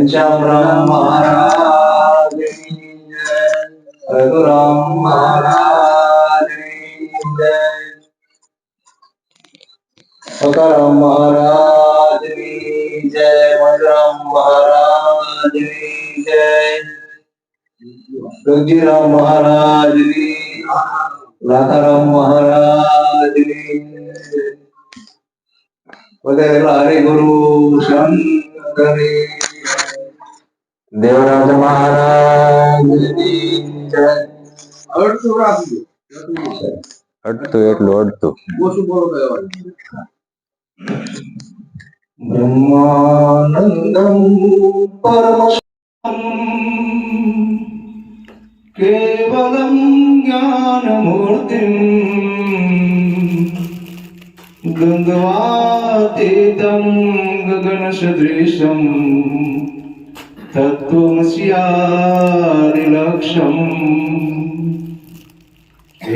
ઘનશ્યામરામ મહારાજની જય રઘુરામ મહારાજની જય અકારામ મહારાજની જય મધુરામ મહારાજની જય ગંજીરામ મહારાજની રાધારામ મહારાજની જય. વધેલા હરિ ગુરુ શંકરી દેવરાજ મહારાજની જય. અડધું રાખજો. અડતું એટલું અડતું મૂર્તિ બોલો કયો બ્રહ્માનંદમ तत्त्वमस्यादिलक्षम्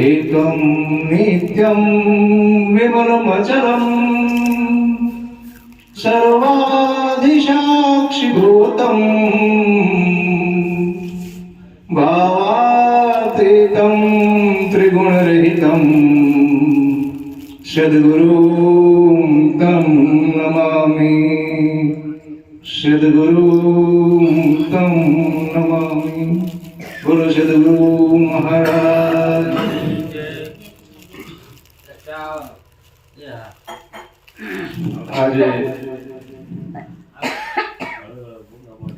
एकं नित्यं विमलमचलम् सर्वाधिसाक्षिभूतम् भावातीतं त्रिगुणरहितम् सद्गुरुं तं नमामि सद्गुरु બોલો સદગુરુ મહારાજ આજે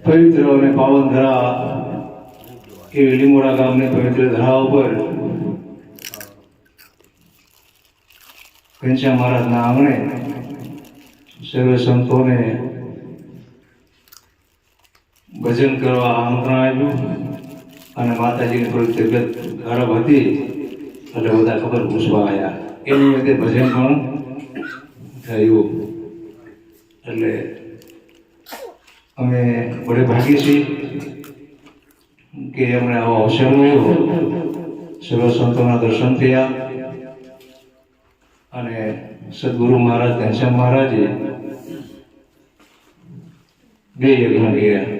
પવિત્ર અને પાવન ધરા કે લીમોડા ગામની પવિત્ર ધરા ઉપર ઘનશ્યામ મહારાજના આંગણે સર્વ સંતોને ભજન કરવા આમંત્રણ આવ્યું અને માતાજીની થોડી તબિયત ખરાબ હતી, એટલે બધા ખબર પૂછવા આવ્યા એની રીતે ભજન પણ થયું. એટલે અમે બડે ભાગીએ છીએ કે અમને આવો અવસર મળ્યો. સર્વ સંતોના દર્શન થયા. અને સદગુરુ મહારાજ, ઘનશ્યામ મહારાજે બે યજ્ઞ કર્યા.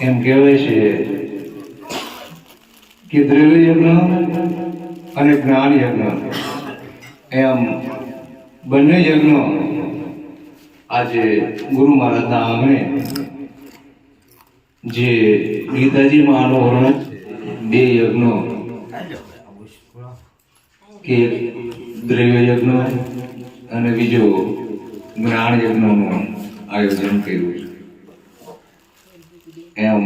એમ કહેવાય છે કે દ્રવ્ય યજ્ઞ અને જ્ઞાન યજ્ઞ. એમ બંને યજ્ઞ આજે ગુરુ મહારાજના આંગણે જે ગીતાજીમાં આનું વર્ણન બે યજ્ઞો કે દ્રવ્ય યજ્ઞ અને બીજો જ્ઞાન યજ્ઞનું આયોજન કર્યું છે. એમ.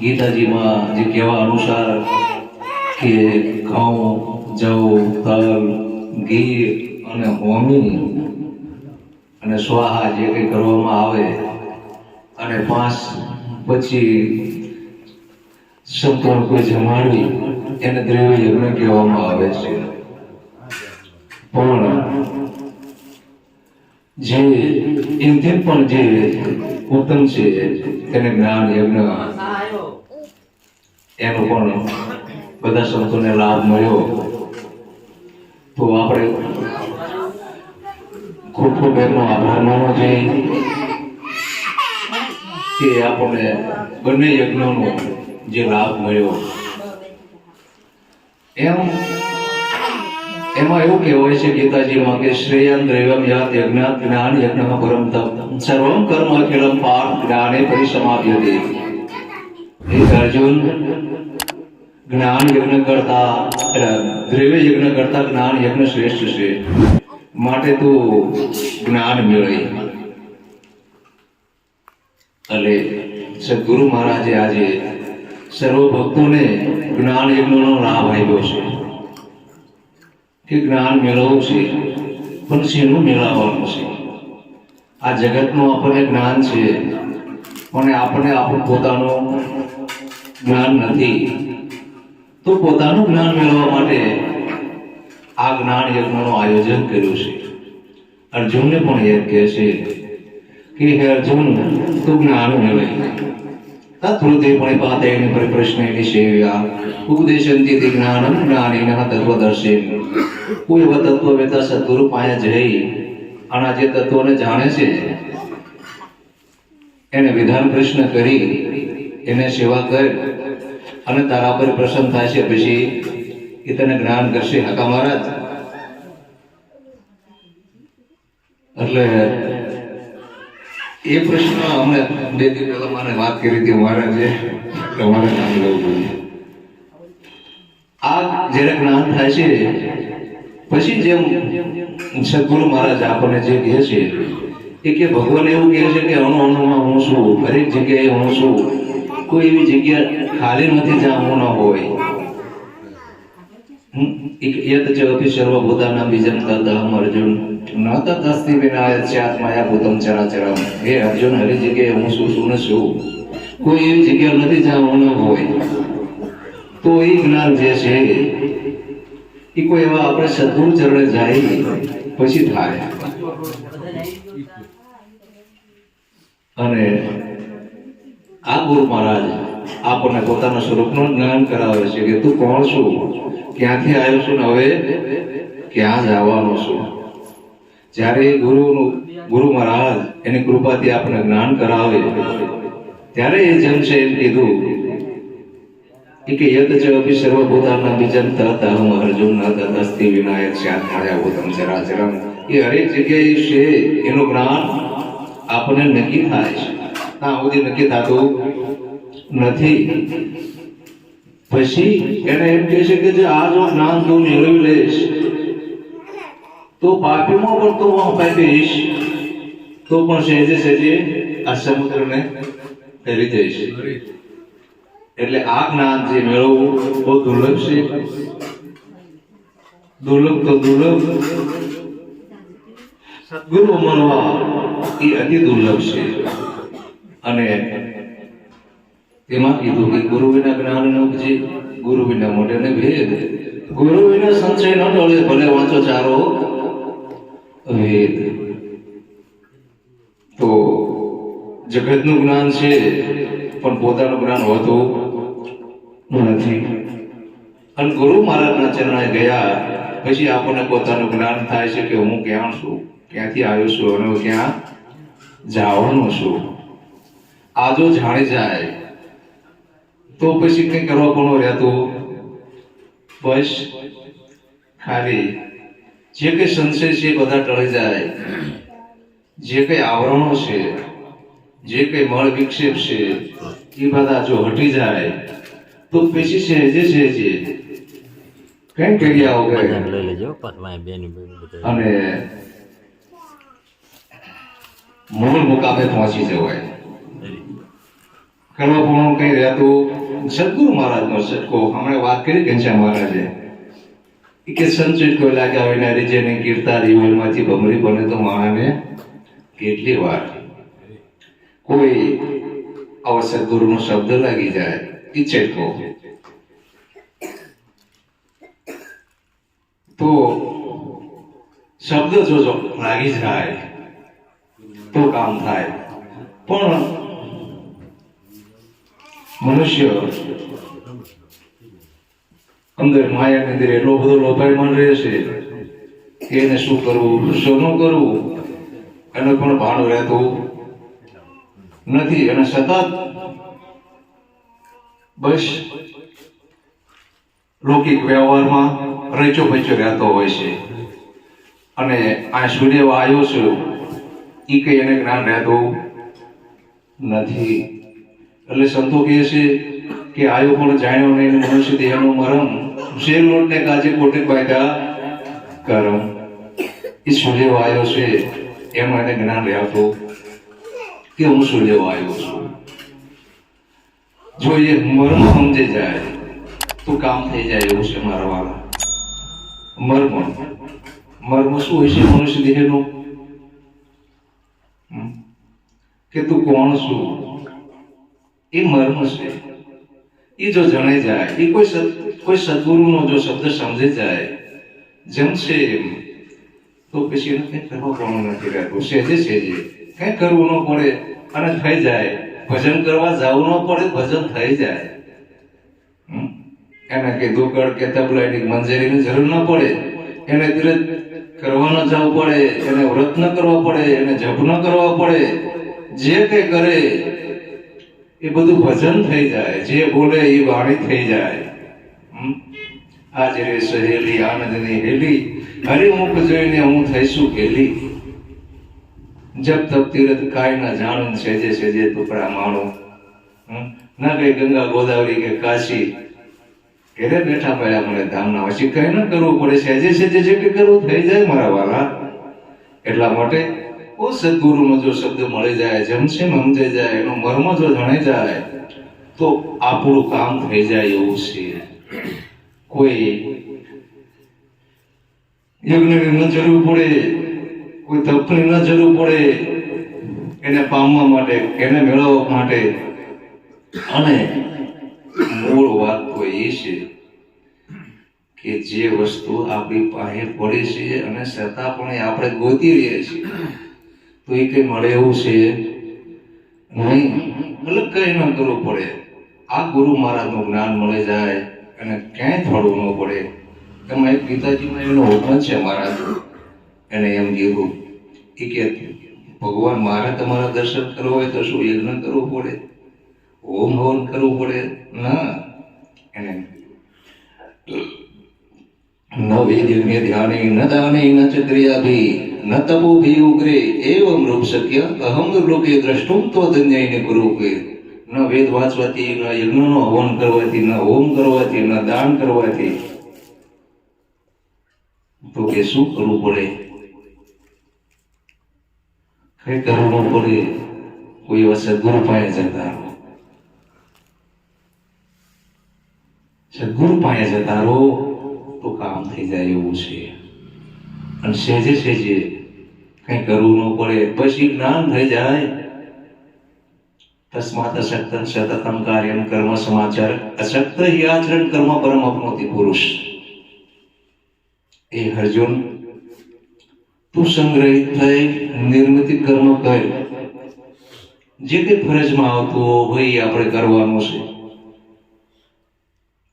ગીતાજીમાં જે કહેવા અનુસાર કે ઘઉં, જવ, તલ ઘી અને હોમી અને સ્વાહા જે કંઈ કરવામાં આવે અને પાંચ પછી સંતોષ કોઈ જમાડવી એને દ્રવ્ય યજ્ઞ કહેવામાં આવે છે. પણ જે એમથી પણ જે ઉત્તમ છે. તેને જ્ઞાન, યજ્ઞ, એનો પણ બધા સંતોને લાભ મળ્યો. તો આપણે ખૂબ ખૂબ એમનો આભાર માનવો જોઈએ કે આપણને બંને યજ્ઞોનો જે લાભ મળ્યો. એમ એમાં એવું કહેવાય છે ગીતાજીમાં કે શ્રેયમ દ્રવ્યમ યાદ યજ્ઞાત જ્ઞાન યજ્ઞમાં પરમ તપ સર્વમ કર્મ અખિલમ પાર્થ જ્ઞાને પરિસમાપ્યતે. હે અર્જુન, જ્ઞાન યજ્ઞ કરતા દ્રવ્ય યજ્ઞ કરતા જ્ઞાન યજ્ઞ શ્રેષ્ઠ છે. માટે તું જ્ઞાન મેળવી એટલે સદગુરુ મહારાજે આજે સર્વ ભક્તોને જ્ઞાન યજ્ઞનો લાભ આપ્યો છે. કે જ્ઞાન મેળવવું છે પણ શેનું મેળવવાનું છે. આ જગતનું આપણને જ્ઞાન છે, પણ આપણે આપણું પોતાનું જ્ઞાન નથી. તો પોતાનું જ્ઞાન મેળવવા માટે આ જ્ઞાન યજ્ઞનું આયોજન કર્યું છે. અર્જુનને પણ એ કહે છે કે હે અર્જુન, તું જ્ઞાન મેળવે. પરિપાતેન પરિપ્રશ્નેન સેવ્યા ઉપદેશંતિ તે જ્ઞાનમ જ્ઞાનેન તત્વદર્શેન કોઈ એવા તત્વવેતા સદગુરુ પાસે જઈ આના જે તત્વને જાણે છે એને વિધાન કૃષ્ણ કરી એને સેવા કર અને તારા પર પ્રસન્ન થાય છે પછી એ તને જ્ઞાન કરશે હાકા મહારાજ એટલે એ પ્રશ્ન અમને બે દિવસ પહેલા મારે વાત કરી હતી મહારાજે તમારે નામ લેવું જોઈએ. આ જ્યારે જ્ઞાન થાય છે, પછી જેમ સદગુરુ મહારાજ આપણને જે કહે છે, એ કે ભગવાન એવું કહે છે કે અણુ અણુમાં હું છું, દરેક જગ્યાએ હું છું. કોઈ એવી જગ્યા ખાલી નથી જ્યાં હું ન હોય. હમ? એક- યત ચ અપી સર્વભૂતાનાં બીજં તદહમ અર્જુન. ન તદસ્તિ વિના આત્માયા માયા ભૂતમ ચરાચરમ હે અર્જુન, હરી જગ્યાએ હું શું શું શું? કોઈ એવી જગ્યા નથી જ્યાં હોય. તો એ જ્ઞાન જે છે, એ કોઈ એવા આપણે સદગુરુ ચરણે જાય, પછી થાય. અને આ ગુરુ મહારાજ આપણને પોતાના સ્વરૂપનું જ્ઞાન કરાવે છે કે તું કોણ છું? ક્યાંથી આવ્યો છું ને હવે? ક્યાં જવાનો છું? જ્યારે ગુરુનું ગુરુ મહારાજ એની કૃપાથી આપણે જ્ઞાન કરાવે, ત્યારે એ જન છે એમ કીધું કે યદ ચ અપી સર્વભૂતાનાં બીજં તત અહમ અર્જુન ન તદસ્તિ વિનાયક સ્યાત માયા ભૂતમ ચરાચરમ એ જગ્યાએ છે, એનું જ્ઞાન આપણને નક્કી થાય છે. સુધી નક્કી થતું નથી. પછી એને એમ કહે છે કે જે આ જો જ્ઞાન તું મેળવી લઈશ, તો પાપીમાં પણ તું હું પાપીશ. તો પણ સહેજે સહેજે આ સમુદ્રને ફેરી જઈશ. એટલે આ જ્ઞાન જે મેળવવું બહુ દુર્લભ છે. દુર્લભ તો દુર્લભ. સદગુરુ મનવા એ અતિ દુર્લભ છે. અને તેમાં કીધું કે ગુરુ વિના જ્ઞાન ન ઉપજે ગુરુ વિના મોઢે ને ભેદ. ગુરુ વિના સંશય ન ટળે, ભલે વાંચો ચારો વેદ. તો જગતનું જ્ઞાન છે, પણ પોતાનું જ્ઞાન હોતું નથી. અને ગુરુ મહારાજના ચરણે ગયા, પછી આપણને પોતાનું જ્ઞાન થાય છે કે હું ક્યાં છું, ક્યાંથી આવ્યો છું, અને હું ક્યાં જવાનો છું. આ જો જાણી જાય તો પછી કઈ કરવા પણ રહેતું બસ ખાલી જે કઈ સંશય છે એ બધા ટળી જાય. જે કઈ આવરણો છે જે કઈ મળ વિક્ષેપ છે એ બધા જો હટી જાય તો પછી સહેજે સહેજે કઈ બેની બેની અને મૂળ મુકામે પહોંચી જવાય. કરવા પણ કઈ રહેતું સદગુરુ મહારાજનો સટકો હમણાં વાત કરી ઘનશ્યામ મહારાજે. કે સંચિત કોઈ ને જેને કીર્તા રિવલમાંથી ભમરી બને તો માણાને કેટલી વાર. કોઈ આવો સદગુરુનો શબ્દ લાગી જાય, એ ચેટકો તો શબ્દ જો લાગી જાય, તો કામ થાય. પણ મનુષ્ય અંદર માયાની અંદર એટલો બધો લોભાયમાન રહે છે કે એને શું કરવું શું કરવું, એનો પણ ભાન રહેતું નથી. અને સતત બસ લૌકિક વ્યવહારમાં રેચો પચો રહેતો હોય છે. અને આ સૂર્ય આવ્યો છે એ કઈ એને જ્ઞાન રહેતું નથી. એટલે સંતો કહે છે કે આયો પણ જાણ્યો નહીં મનુષ્ય દેહનો મરમ જે લોટને કાજે કોટે પાયદા કરમ એ સૂર્ય આવ્યો છે એમાં એને જ્ઞાન રહેતું કે હું સૂર્ય આવ્યો છું. જો એ મર્મ સમજી જાય, તો કામ થઈ જાય એવું છે મારા વાળા. મર્મ. મર્મ શું હોય છે મનુષ્ય દેહનું? કે તું કોણ છું? એ મર્મ છે. એ જો જણાઈ જાય, એ કોઈ કોઈ સદગુરુનો જો શબ્દ સમજી જાય, જેમ છે એમ, તો પછી એને કંઈ કરવા પણ નથી રહેતું સહેજે સહેજે. કંઈ કરવું ન પડે અને થઈ જાય. ભજન કરવા જવું ન પડે, ભજન થઈ જાય? એને કે દુકડ કે તબલાની મંજરીની જરૂર ન પડે. એને તુરંત કરવા ન જવું પડે. એને વ્રત ન કરવો પડે. એને જપ ન કરવો પડે. જે કંઈ કરે એ બધું ભજન થઈ જાય, જે બોલે એ વાણી થઈ જાય. આજે રે સહેલી, આનંદની હેલી હરિમુખ જોઈને હું થઈશું હેલી જપ તપ તીરથ કાય ના જાણું સેજે સેજે ટુકડા માણું? ના કઈ ગંગા ગોદાવરી કે કાશી. ઘેરે બેઠા પડ્યા મને ધામના. પછી કઈ ન કરવું પડે સેજે સેજે જે કે કરવું થઈ જાય મારા વાલા. એટલા માટે ઓ સદગુરુનો જો શબ્દ મળી જાય જમશે સમજાઈ જાય, એનો મર્મ જો જણાઈ જાય, તો આપણું કામ થઈ જાય એવું છે. કોઈ યજ્ઞની ન જરૂર પડે, કોઈ તપની ન જરૂર પડે, એને પામવા માટે, એને મેળવવા માટે. અને મૂળ વાત તો એ છે કે જે વસ્તુ આપણી પાસે પડી છે અને છતાં પણ આપણે ગોતી રહીએ છીએ. તો એ કઈ મળે એવું છે? નહીં. મતલબ કઈ ન કરવું પડે. આ ગુરુ મહારાજનું જ્ઞાન મળી જાય અને ક્યાંય થોડું ન પડે. એમાં એક પિતાજીમાં એનો હુકમ છે મહારાજ. એને એમ કીધું એ કે ભગવાન મારે તમારા દર્શન કરવા હોય તો શું યજ્ઞ કરવું પડે? હોમ હવન કરવું પડે? ના. એને એમ કીધું. ન ધ્યાને ન દાને ન ચ ન તપોભી ઉગ્રે એવમ રૂપ શક્ય અહમ લોકે દ્રષ્ટુમ તો ધન્યઈને ગુરુપે ન વેદ વાંચવાથી ન યજ્ઞનો હવન કરવાથી ન હોમ કરવાથી ન દાન કરવાથી તો કે શું કરવું પડે કઈ કરવું પડે કોઈ એવા સદગુરુ પાસે જતા સદગુરુ પાસે જતા રહો તો કામ થઈ જાય એવું છે અને સહેજે સહેજે કઈ કરવું ન પડે. પછી જ્ઞાન થઈ જાય. તસ્માત અશક્ત સતતમ કાર્યમ કર્મ સમાચાર. અશક્ત હિ આચરણ કર્મ પરમ અપનોતિ પુરુષ. એ અર્જુન તું સંગ્રહિત થઈ નિર્મિત કર્મ કર જે કઈ ફરજમાં આવતું હોય એ આપણે કરવાનું છે.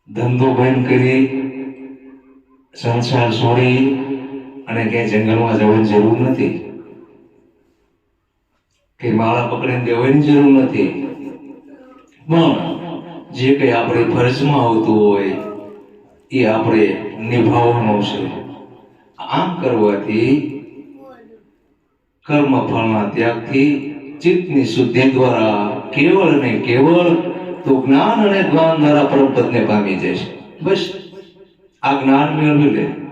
ધંધો બંધ કરી, સંસાર છોડી અને ક્યાંય જંગલમાં જવાની જરૂર નથી. કે માળા પકડીને દેવાની જરૂર નથી. પણ જે કંઈ આપણી ફરજમાં આવતું હોય, એ આપણે નિભાવવાનું છે. આમ કરવાથી કર્મ ફળના ત્યાગથી ચિત્તની શુદ્ધિ દ્વારા કેવળ ને કેવળ તો જ્ઞાન અને જ્ઞાન દ્વારા પરમ પદને પામી જશે બસ, આ જ્ઞાન મેળવી લે.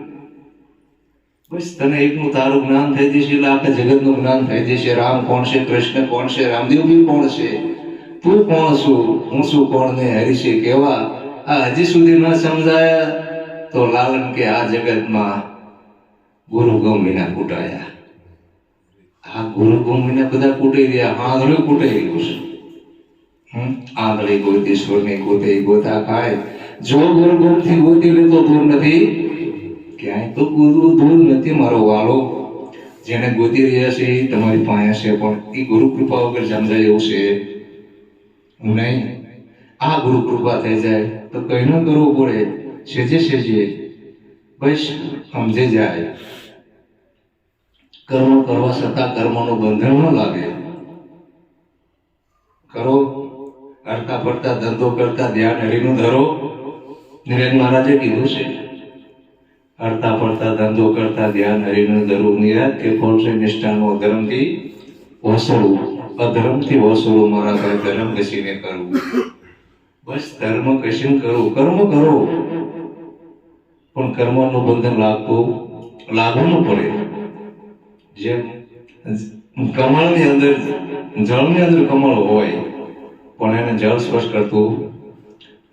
બસ તને એકનું તારું જ્ઞાન થઈ જશે એટલે આખા જગતનું જ્ઞાન થઈ જશે. રામ કોણ છે? કૃષ્ણ કોણ છે? રામદેવ બી કોણ છે? તું કોણ છું? હું શું કોણ ને હરી છે કેવા? આ હજી સુધી ન સમજાયા તો લાલન કે આ જગતમાં ગુરુ ગમ વિના કૂટાયા. આ ગુરુ ગમ વિના બધા કૂટાઈ રહ્યા. આંધળું કૂટાઈ ગયું છે? આંધળી ગોતી ની ગોતે, ગોતા ખાય. જો ગુરુ ગમથી ગોતી લે તો દૂર નથી. ક્યાંય તો ગુરુ દૂર નથી મારો વાલો. જેને ગોતી રહ્યા છે એ તમારી પાસે છે, પણ એ ગુરુ કૃપા વગર સમજાય એવું છે. નહીં. આ ગુરુ કૃપા થઈ જાય તો કઈ ન કરવું પડે. સેજે સેજે બસ, સમજે જાય. કર્મ કરવા છતાં કર્મનું બંધન ન લાગે. કરો. કરતા પડતા ધંધો કરતા, ધ્યાન હરીનું ધરો. નિરેન મહારાજે કીધું છે. કરતા પડતા, ધંધો કરતા, ધ્યાન હરિનું ધરવું નિરાજ કે છે નિષ્ઠાનો અધર્મથી ઓસરવું અધર્મથી ઓસરવું મારા ભાઈ ધર્મ કસીને કરવું બસ ધર્મ કશું કરો. કર્મ કરો. પણ કર્મનું બંધન લાગવું ન પડે. જેમ કમળની અંદર, જળની અંદર કમળ હોય, પણ એને જળ સ્પર્શ કરતું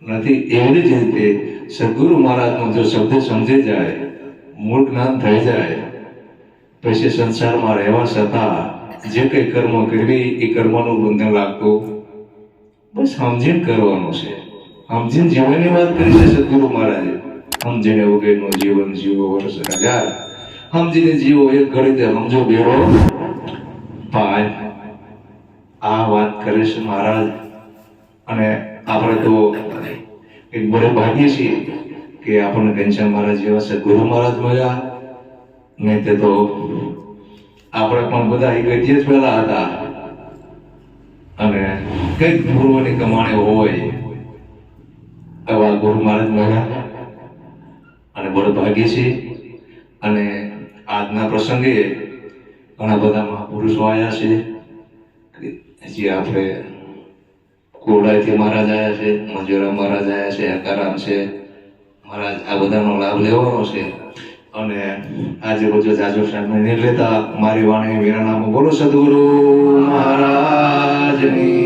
નથી. એવી જ રીતે સદગુરુ મહારાજનો જો શબ્દ સમજી જાય, મૂળ જ્ઞાન થઈ જાય, પછી સંસારમાં રહેવા છતાં જે કઈ કર્મ કરવી એ કર્મનું બંધન લાગતું બસ સમજીને કરવાનું છે. સમજીને જીવનની વાત કરી છે સદગુરુ મહારાજે સમજીને વગેરેનું જીવન જીવો વર્ષ હજાર સમજીને જીવો એક ઘડી સમજો બેરો પાંચ આ વાત કરે છે મહારાજ, અને આપણે તો એક બહુ ભાગ્ય છીએ કે આપણને ઘનશ્યામ મહારાજ જેવા સદગુરુ મહારાજ મળ્યા. નહીં તે તો આપણે પણ બધા એક જ પહેલા હતા. અને કંઈક ગુરુઓની કમાણી હોય એવા ગુરુ મહારાજ મળ્યા. અને બળ ભાગ્ય છે. અને આજના પ્રસંગે ઘણા બધા મહાપુરુષો આવ્યા છે. જે આપણે કોડાઈથી મહારાજ આવ્યા છે, મંજુરા મહારાજ આવ્યા છે અકારામ છે. મહારાજ, આ બધાનો લાભ લેવાનો છે. અને આજે બધો જાજો સાહેબ નહીં લેતા મારી વાણી વિરાનામાં બોલો સદગુરુ મહારાજની.